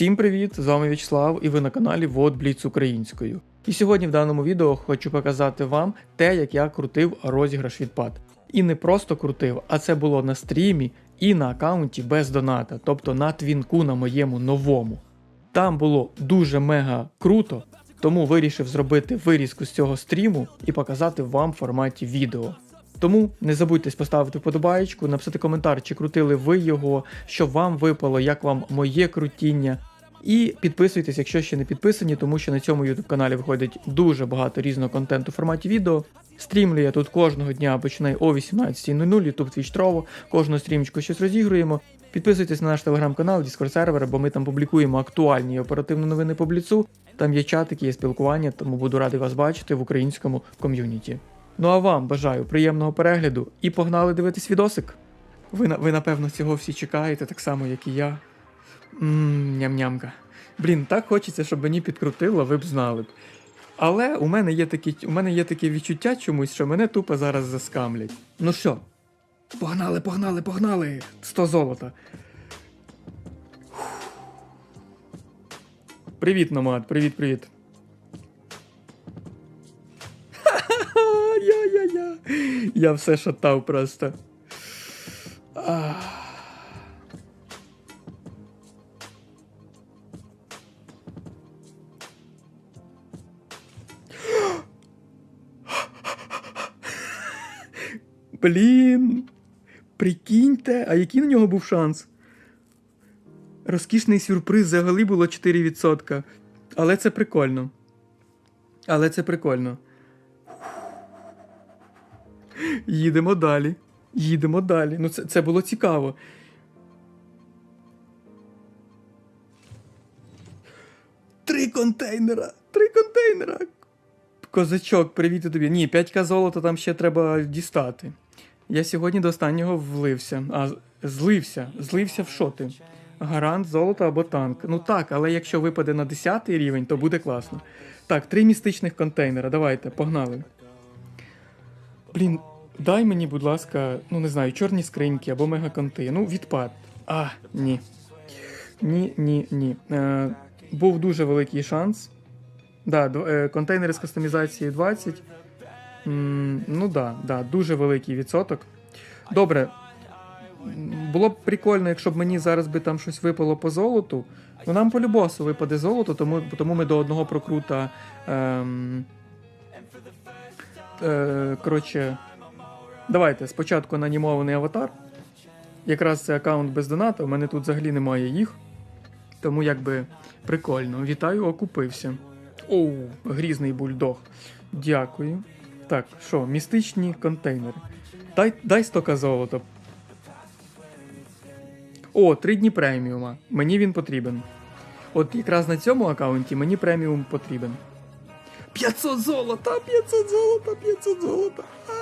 Всім привіт! З вами В'ячеслав і ви на каналі Вот Бліц українською. І сьогодні в даному відео хочу показати вам те, як я крутив розіграш відпад. І не просто крутив, а це було на стрімі і на аккаунті без доната, тобто на твінку на моєму новому. Там було дуже мега круто, тому вирішив зробити вирізку з цього стріму і показати вам в форматі відео. Тому не забудьте поставити вподобаєчку, написати коментар, чи крутили ви його, що вам випало, як вам моє крутіння. І підписуйтесь, якщо ще не підписані, тому що на цьому YouTube каналі виходить дуже багато різного контенту в форматі відео. Стрімлю я тут кожного дня починаю о 18.00, YouTube Twitch Trovo, кожного стрімчику щось розігруємо. Підписуйтесь на наш телеграм-канал, Discord сервер, бо ми там публікуємо актуальні оперативні новини по бліцу. Там є чатики, є спілкування, тому буду радий вас бачити в українському ком'юніті. Ну а вам бажаю приємного перегляду і погнали дивитись відосик. Ви, ви напевно, цього всі чекаєте, так само, як і я. Ммм, ням-нямка. Блін, так хочеться, щоб мені підкрутило, ви б знали б. Але у мене є такі, у мене є таке відчуття чомусь, що мене тупо зараз заскамлять. Ну що? Погнали, погнали, погнали! 100 золота. Привіт, Номад, привіт, привіт. Я-я-я. Я все шатав просто. Нього був шанс? Розкішний сюрприз взагалі було 4%. Але це прикольно. Але це прикольно. Їдемо далі. Їдемо далі. Ну, це, це було цікаво. Три контейнера! Три контейнера! Козачок, привіт тобі. Ні, 5к золота там ще треба дістати. Я сьогодні до останнього влився. А, злився. Злився в що ти? Гарант, золото або танк. Ну так, але якщо випаде на 10 рівень, то буде класно. Так, три містичних контейнера. Давайте, погнали. Блін, дай мені, будь ласка, ну не знаю, чорні скриньки або мегаконти. Ну, відпад. А, ні. Ні, ні, ні. Е, був дуже великий шанс. Да, е, контейнери з кастомізації 20. М, ну да, да, дуже великий відсоток. Добре. Було б прикольно, якщо б мені зараз би там щось випало по золоту. Ну нам по любосу випаде золото, тому, тому ми до одного прокрута. Ем, е, коротше, давайте спочатку анімований аватар. Якраз це аккаунт без доната, у мене тут взагалі немає їх. Тому якби прикольно. Вітаю, окупився. Оу, грізний бульдог. Дякую. Так, що, містичні контейнери. Дай, дай 100к золота. О, 3 дні преміума. Мені він потрібен. От якраз на цьому аккаунті мені преміум потрібен. 500 золота! 500 золота! 500 золота! А,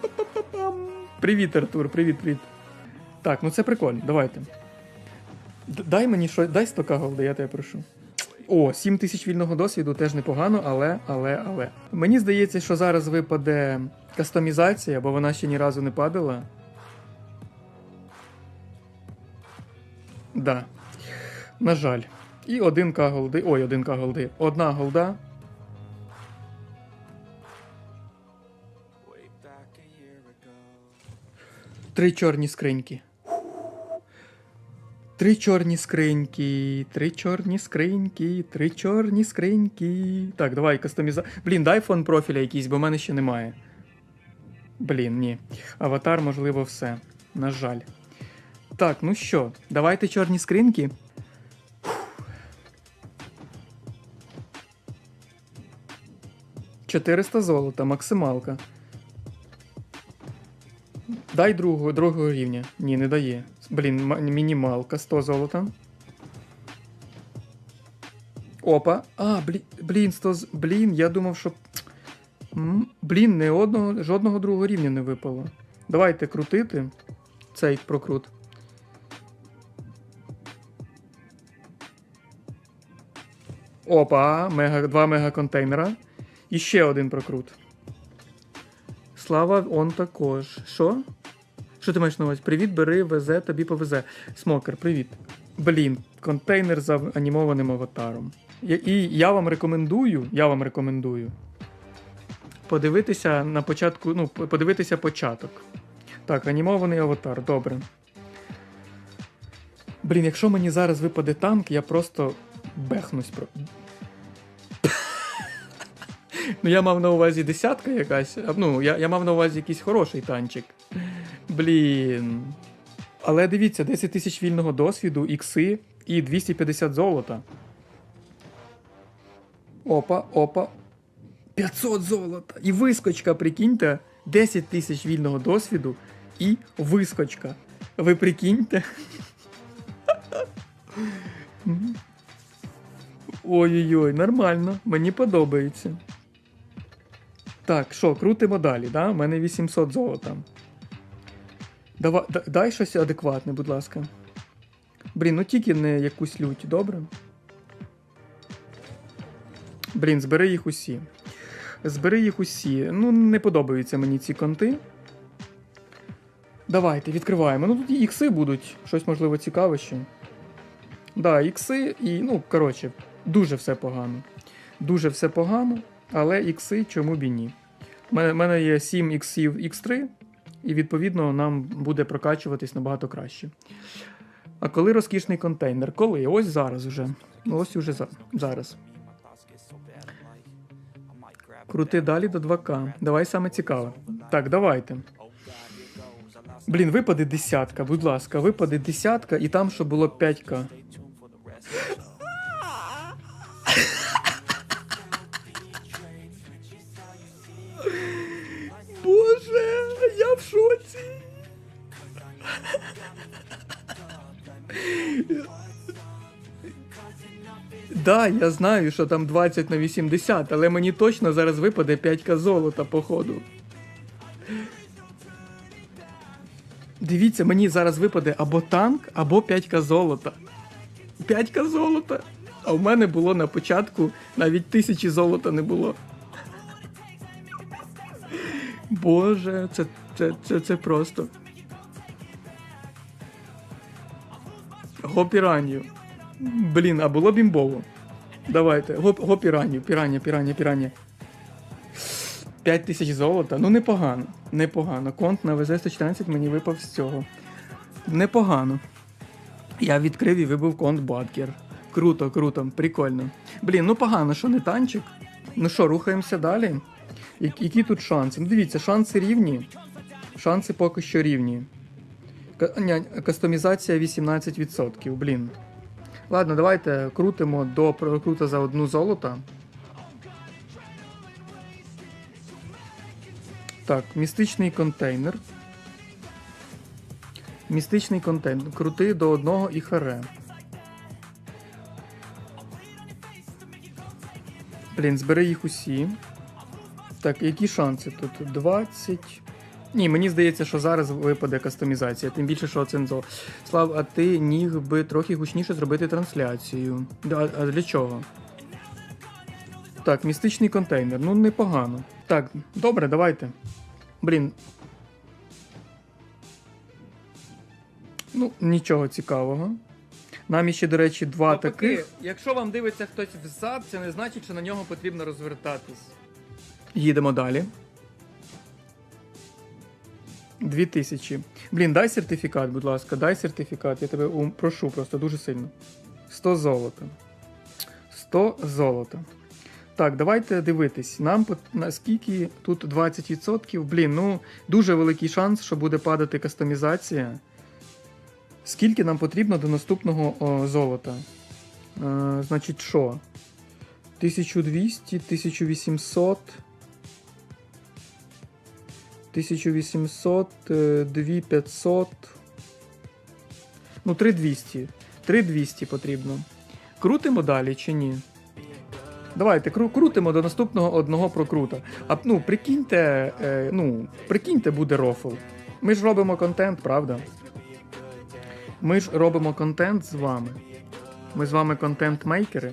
па-па-па-пам. Привіт, Артур, привіт, привіт. Так, ну це прикольно, давайте. Дай мені щось, дай 100к голди, я тебе прошу. О, 7 тисяч вільного досвіду теж непогано, але, але, але. Мені здається, що зараз випаде кастомізація, бо вона ще ні разу не падала. Да. На жаль. І 1к голди. Ой, 1к голди. Одна голда. Три чорні скриньки. Три чорні скриньки, три чорні скриньки, три чорні скриньки. Так, давай кастоміза. Блін, дай фон профіля якийсь, бо в мене ще немає. Блін, ні. Аватар, можливо, все. На жаль. Так, ну що, давайте чорні скриньки. Чотириста золота, максималка. Дай другого, другого рівня. Ні, не дає. Блін, мінімалка, 100 золота. Опа. А, блін, блін, 100 з... Блін, я думав, що. Блін, не одного, жодного другого рівня не випало. Давайте крутити цей прокрут. Опа, мега, два мегаконтейнера. І ще один прокрут. Слава, он також. Що? Що ти маєш на увазі? Привіт, бери, везе, тобі повезе. Смокер, привіт. Блін, контейнер з анімованим аватаром. І я вам рекомендую, я вам рекомендую подивитися на початку, ну, подивитися початок. Так, анімований аватар, добре. Блін, якщо мені зараз випаде танк, я просто бехнусь про. ну, я мав на увазі десятка якась. Ну, я, я мав на увазі якийсь хороший танчик. Блін. Але дивіться, 10 тисяч вільного досвіду, ікси і 250 золота. Опа, опа. 500 золота. І вискочка, прикиньте, 10 тисяч вільного досвіду і вискочка. Ви прикиньте. Ой-ой-ой, нормально, мені подобається. Так, що, крутимо далі, да? У мене 800 золота. Давай, дай щось адекватне, будь ласка. Блін, ну тільки не якусь лють, добре? Блін, збери їх усі. Збери їх усі. Ну, не подобаються мені ці конти. Давайте, відкриваємо. Ну тут і ікси будуть, щось можливо цікаве ще. Да, ікси і, ну, коротше, дуже все погано. Дуже все погано, але ікси чому б і ні. У мене, мене є 7 іксів X3, і відповідно нам буде прокачуватись набагато краще. А коли розкішний контейнер? Коли? Ось зараз уже. Ось уже за- зараз. Крути далі до 2К. Давай саме цікаве. Так, давайте. Блін, випаде десятка, будь ласка, випаде десятка, і там, щоб було 5К. В шоці. Да, я знаю, що там 20 на 80, але мені точно зараз випаде 5к золота, походу. Дивіться, мені зараз випаде або танк, або 5к золота. 5к золота. А в мене було на початку навіть тисячі золота не було. Боже, це, це, це, це просто. Гопіранію. Блін, а було бімбово. Давайте. Го, го піранію, пірання, пірання, пірання. 5 тисяч золота. Ну непогано. Непогано. Конт на ВЗ-114 мені випав з цього. Непогано. Я відкрив і вибив конт Баткер. Круто, круто, прикольно. Блін, ну погано, що не танчик. Ну що, рухаємося далі. Які тут шанси? Ну дивіться, шанси рівні. Шанси поки що рівні. Кастомізація 18%, блін. Ладно, давайте крутимо до прокрута за одну золото. Так, містичний контейнер. Містичний контейнер. Крути до одного і харе. Блін, збери їх усі. Так, які шанси тут? 20. Ні, мені здається, що зараз випаде кастомізація, тим більше, що Цензо. Слав, а ти міг би трохи гучніше зробити трансляцію. А, а для чого? Так, містичний контейнер. Ну, непогано. Так, добре, давайте. Блін. Ну, нічого цікавого. Нам іще, до речі, два таких. Якщо вам дивиться хтось взад, це не значить, що на нього потрібно розвертатись. Їдемо далі. 2000. Блін, дай сертифікат, будь ласка, дай сертифікат. Я тебе прошу просто дуже сильно. 100 золота. 100 золота. Так, давайте дивитись. Нам наскільки тут 20%. Блін, ну дуже великий шанс, що буде падати кастомізація. Скільки нам потрібно до наступного о, золота? Е, значить, що? 1200, 1800. 1800, е, 2500. Ну, 3200. 3200 потрібно. Крутимо далі чи ні? Давайте кру- крутимо до наступного одного прокрута. А ну, прикиньте, е, ну, прикиньте, буде рофл. Ми ж робимо контент, правда? Ми ж робимо контент з вами. Ми з вами контент-мейкери.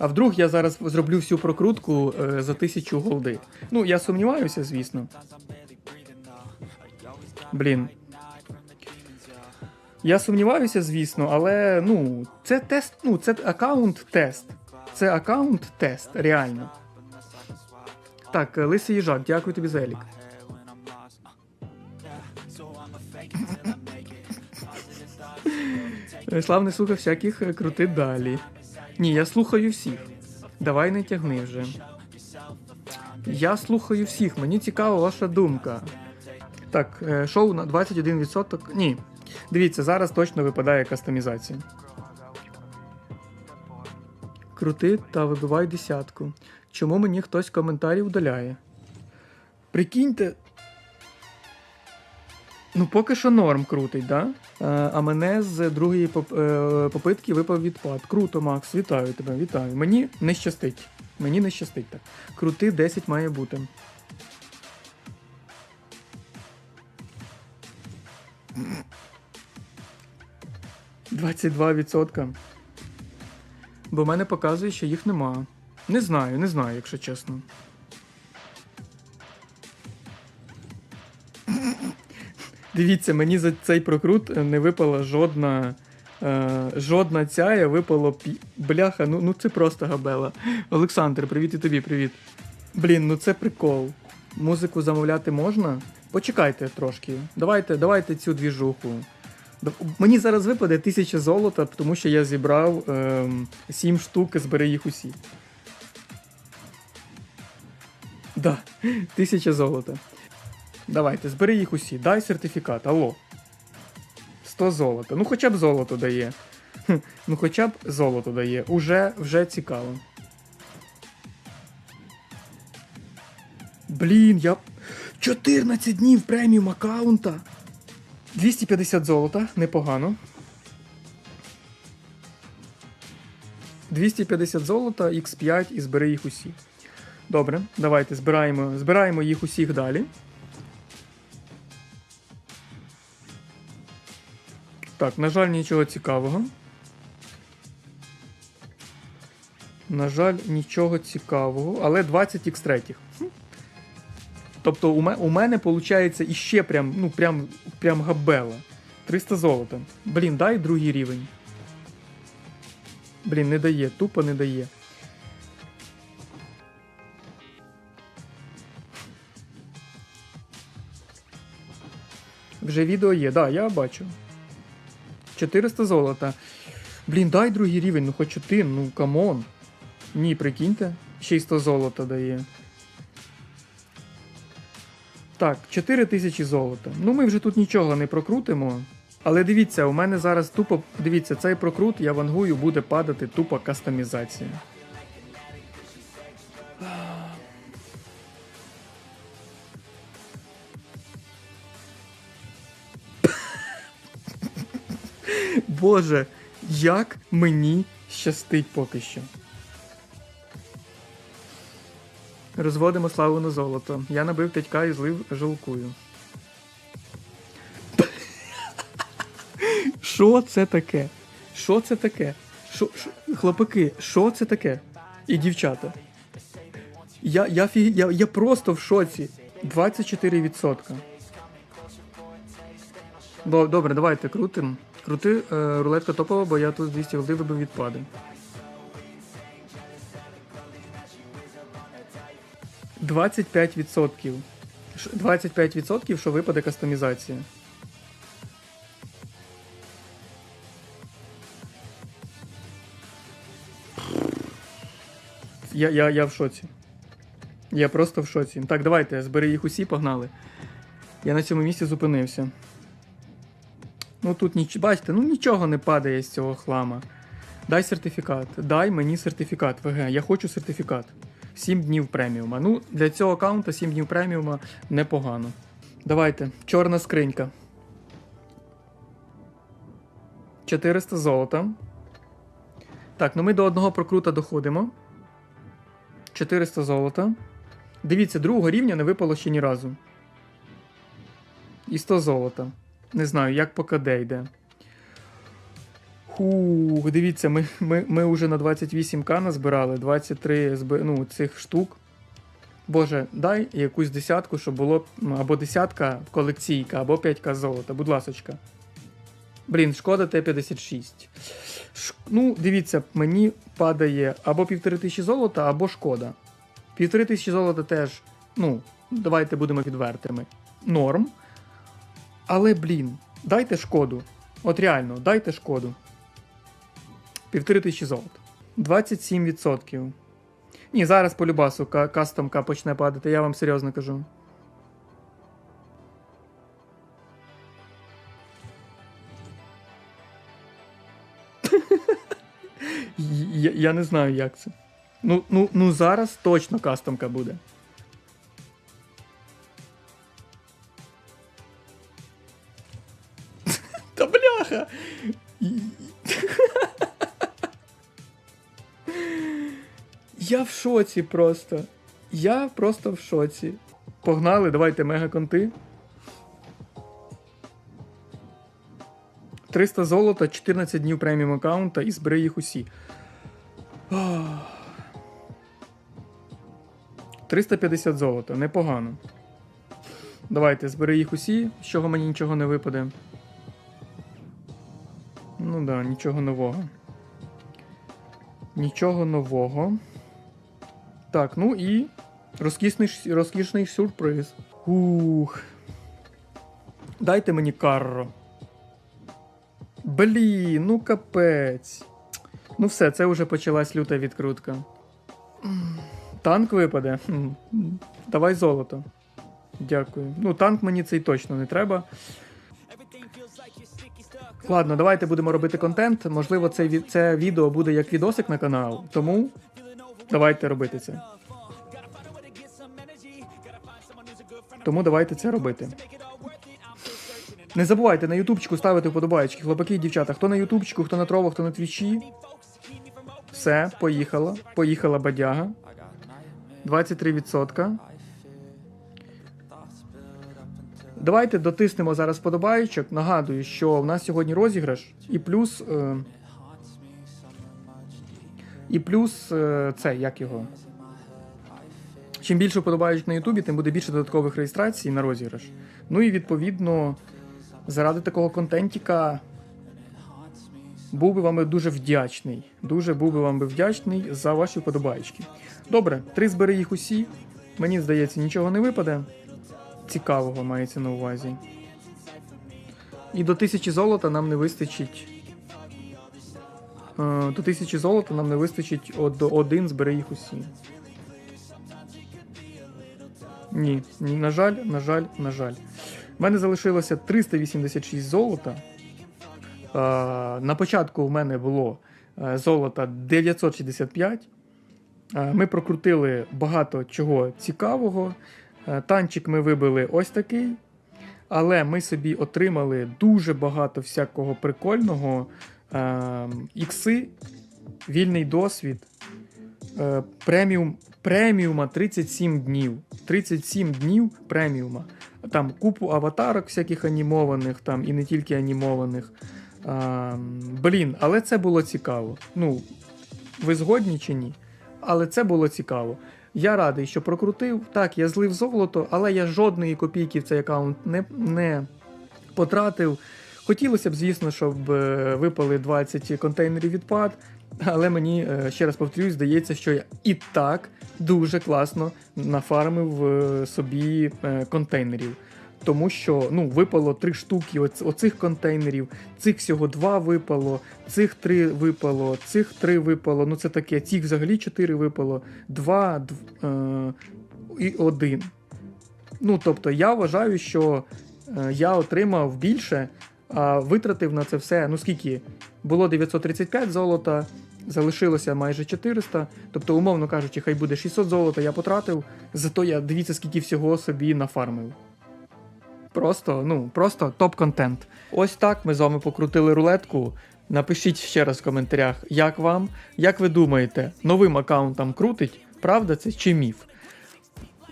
А вдруг я зараз зроблю всю прокрутку е, за тисячу голди. Ну, я сумніваюся, звісно. Блін. Я сумніваюся, звісно, але ну, це тест, ну, це аккаунт-тест. Це аккаунт-тест, реально. Так, е, лисий їжак, дякую тобі за елік. Е, Слав не слухав всяких крути далі. Ні, я слухаю всіх. Давай не тягни вже. Я слухаю всіх, мені цікава ваша думка. Так, е, шоу на 21%. Ні. Дивіться, зараз точно випадає кастомізація. Крути та вибивай десятку. Чому мені хтось коментарі удаляє? Прикиньте. Ну, поки що норм крутить, да? Е, а мене з другої е, попитки випав відпад. Круто, Макс, вітаю тебе, вітаю. Мені не щастить. Мені не щастить так. Крути 10 має бути. Двадцять два відсотка. Бо в мене показує, що їх нема. Не знаю, не знаю, якщо чесно. Дивіться, мені за цей прокрут не випала жодна. Е, жодна ця, випало пі... Бляха, ну, ну це просто габела. Олександр, привіт і тобі, привіт. Блін, ну це прикол. Музику замовляти можна? Почекайте трошки. Давайте, давайте цю двіжуху. Мені зараз випаде тисяча золота, тому що я зібрав ем, 7 штук, збери їх усі. Да, тисяча золота. Давайте, збери їх усі. Дай сертифікат, алло. 100 золота. Ну хоча б золото дає. Ну хоча б золото дає. Уже, вже цікаво. Блін, я. 14 днів преміум аккаунта. 250 золота, непогано. 250 золота, X5 і збери їх усі. Добре, давайте збираємо, збираємо їх усіх далі. Так, на жаль, нічого цікавого. На жаль, нічого цікавого, але 20 x 3 Тобто у, ме, у мене виходить іще прям, ну, прям, прям габела. 300 золота. Блін, дай другий рівень. Блін, не дає, тупо не дає. Вже відео є, да, я бачу. 400 золота. Блін, дай другий рівень, ну хоч один, ну камон. Ні, прикиньте. Ще й 100 золота дає. Так, 4000 золота. Ну ми вже тут нічого не прокрутимо. Але дивіться, у мене зараз тупо. Дивіться, цей прокрут, я вангую, буде падати тупо кастомізація. Боже, як мені щастить поки що. Розводимо славу на золото. Я набив тятька і злив жолкую. Що це таке? Що це таке? Що, що, хлопаки, що це таке? І дівчата. Я, я, фі- я, я просто в шоці. 24%. Бо, добре, давайте крутим. Крути е, рулетка топова, бо я тут 200 голди вибив відпади. 25%. Ш- 25%, що випаде кастомізація. Я, я, я в шоці. Я просто в шоці. Так, давайте, збери їх усі, погнали. Я на цьому місці зупинився. Ну тут ніч... бачите, ну нічого не падає з цього хлама. Дай сертифікат. Дай мені сертифікат. ВГ. Я хочу сертифікат. 7 днів преміума. Ну, для цього аккаунта 7 днів преміума непогано. Давайте, чорна скринька. 400 золота. Так, ну ми до одного прокрута доходимо. 400 золота. Дивіться, другого рівня не випало ще ні разу. І 100 золота. Не знаю, як по КД йде. Хух, дивіться, ми, ми, ми вже на 28к назбирали, 23 зби, ну, цих штук. Боже, дай якусь десятку, щоб було або десятка колекційка, або 5к золота, будь ласочка. Блін, шкода Т-56. Ш... Ну, дивіться, мені падає або півтори тисячі золота, або шкода. Півтори тисячі золота теж, ну, давайте будемо відвертими. Норм. Але, блін, дайте шкоду. От реально, дайте шкоду. Півтори тисячі золота. 27%. Ні, зараз по любасу ка- кастомка почне падати, я вам серйозно кажу. Я, я не знаю, як це. Ну, ну, ну зараз точно кастомка буде. Шоці просто. Я просто в шоці. Погнали, давайте мегаконти. 300 золота, 14 днів преміум аккаунта і збери їх усі. 350 золота, непогано. Давайте, збери їх усі, з чого мені нічого не випаде. Ну да, нічого нового. Нічого нового. Так, ну і розкішний, розкішний сюрприз. Ух. Дайте мені карро. Блін, ну капець. Ну все, це вже почалась люта відкрутка. Танк випаде. Давай золото. Дякую. Ну, танк мені цей точно не треба. Ладно, давайте будемо робити контент. Можливо, це, це відео буде як відосик на канал. Тому давайте робити це. Тому давайте це робити. Не забувайте на ютубчику ставити вподобайки, хлопаки і дівчата. Хто на ютубчику, хто на трово, хто на твічі. Все, поїхала. Поїхала бадяга. 23%. Давайте дотиснемо зараз подобаючок. Нагадую, що в нас сьогодні розіграш, і плюс. Е, і плюс е, це, як його. Чим більше подобаючок на Ютубі, тим буде більше додаткових реєстрацій на розіграш. Ну і відповідно, заради такого контентіка був би вам дуже вдячний. Дуже був би вам вдячний за ваші вподобаєчки. Добре, три збери їх усі. Мені здається, нічого не випаде. Цікавого мається на увазі. І до тисячі золота нам не вистачить. Е, До тисячі золота нам не вистачить од- один збери їх усі. Ні, ні, на жаль, на жаль, на жаль. У мене залишилося 386 золота. Е, на початку в мене було е, золота 965. Е, Ми прокрутили багато чого цікавого. Танчик ми вибили ось такий. Але ми собі отримали дуже багато всякого прикольного. Е, Ікси, вільний досвід, е, преміум, преміума 37 днів. 37 днів преміума. Там купу аватарок всяких анімованих, там і не тільки анімованих. А, блін, але це було цікаво. Ну, ви згодні чи ні? Але це було цікаво. Я радий, що прокрутив. Так, я злив золото, але я жодної копійки в цей аккаунт не, не потратив. Хотілося б, звісно, щоб е, випали 20 контейнерів відпад, але мені, е, ще раз повторюсь, здається, що я і так дуже класно нафармив е, собі контейнерів. Тому що ну, випало три штуки оц- оцих контейнерів, цих всього два випало, цих три випало, цих три випало. Ну це таке, цих взагалі чотири випало, два дв, е, і один. Ну, тобто, я вважаю, що я отримав більше, а витратив на це все. Ну скільки? Було 935 золота, залишилося майже 400. Тобто, умовно кажучи, хай буде 600 золота я потратив, зато я дивіться, скільки всього собі нафармив. Просто, ну, просто топ-контент. Ось так ми з вами покрутили рулетку. Напишіть ще раз в коментарях, як вам, як ви думаєте, новим аккаунтам крутить, правда це чи міф?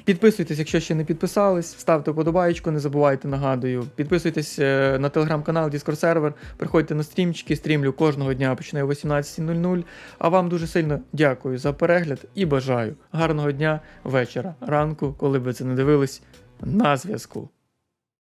Підписуйтесь, якщо ще не підписались, ставте подобаєчку, не забувайте, нагадую. Підписуйтесь е, на телеграм-канал, Discord сервер, приходьте на стрімчики, стрімлю кожного дня починаю о 18.00. А вам дуже сильно дякую за перегляд і бажаю гарного дня, вечора, ранку, коли б ви це не дивились, на зв'язку.